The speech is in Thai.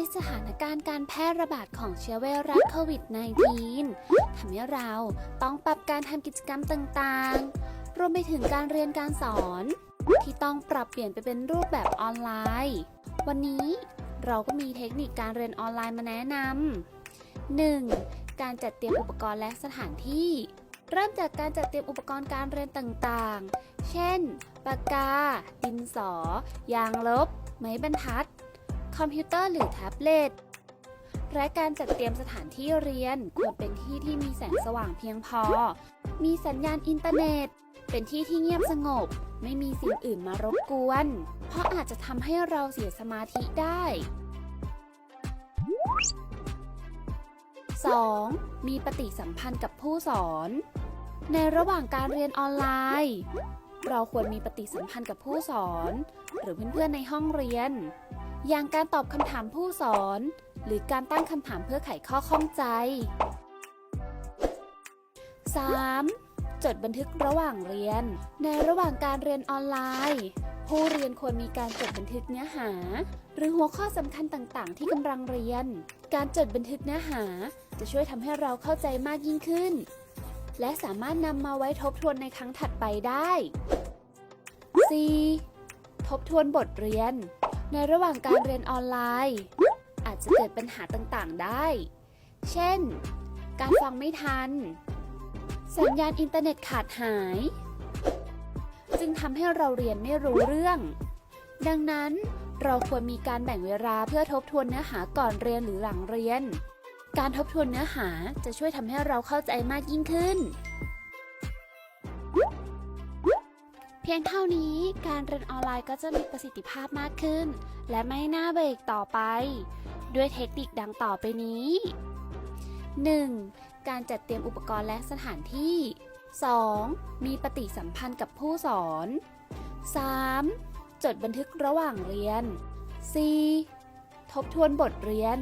การแพร่ระบาดของเชื้อไวรัสโควิด -19 ทำให้เราต้องปรับการทำกิจกรรมต่างๆ รวมไปถึงการเรียนการสอน ที่ต้องปรับเปลี่ยนไปเป็นรูปแบบออนไลน์ วันนี้เราก็มีเทคนิคการเรียนออนไลน์มาแนะนำ 1. การจัดเตรียมอุปกรณ์และสถานที่ เริ่มจากการจัดเตรียมอุปกรณ์การเรียนต่างๆ เช่น ปากกา ดินสอ ยางลบ ไม้บรรทัด คอมพิวเตอร์หรือแท็บเล็ตและการจัดเตรียมสถานที่เรียนควรเป็นที่ที่มีแสงสว่างเพียงพอ มีสัญญาณอินเทอร์เน็ต เป็นที่ที่เงียบสงบ ไม่มีสิ่งอื่นมารบกวน เพราะอาจจะทำให้เราเสียสมาธิได้ 2. มีปฏิสัมพันธ์กับผู้สอน ในระหว่างการเรียนออนไลน์ เราควรมีปฏิสัมพันธ์กับผู้สอน หรือเพื่อนๆในห้องเรียน อย่างการตอบคำถามผู้สอน หรือการตั้งคำถามเพื่อไขข้อข้องใจ 3. จดบันทึกระหว่างเรียน ในระหว่างการเรียนออนไลน์ ผู้เรียนควรมีการจดบันทึกเนื้อหา หรือหัวข้อสำคัญต่างๆ ที่กำลังเรียน การจดบันทึกเนื้อหา จะช่วยทำให้เราเข้าใจมากยิ่งขึ้น และสามารถนำมาไว้ทบทวนในครั้งถัดไปได้ 4. ทบทวนบทเรียน ในระหว่างการเรียนออนไลน์ อาจจะเกิดปัญหาต่างๆได้ เช่น การฟังไม่ทัน สัญญาณอินเทอร์เน็ตขาดหาย จึงทำให้เราเรียนไม่รู้เรื่อง ดังนั้นเราควรมีการแบ่งเวลาเพื่อทบทวนเนื้อหาก่อนเรียนหรือหลังเรียน การทบทวนเนื้อหาจะช่วยทำให้เราเข้าใจมากยิ่งขึ้น พียงเท่านี้การเรียนออนไลน์ก็จะมีประสิทธิภาพมากขึ้น และไม่น่าเบรกต่อไป ด้วยเทคนิคดังต่อไปนี้ 1. การจัดเตรียมอุปกรณ์และสถานที่ 2. มีปฏิสัมพันธ์กับผู้สอน 3. จดบันทึกระหว่างเรียน 4. ทบทวนบทเรียน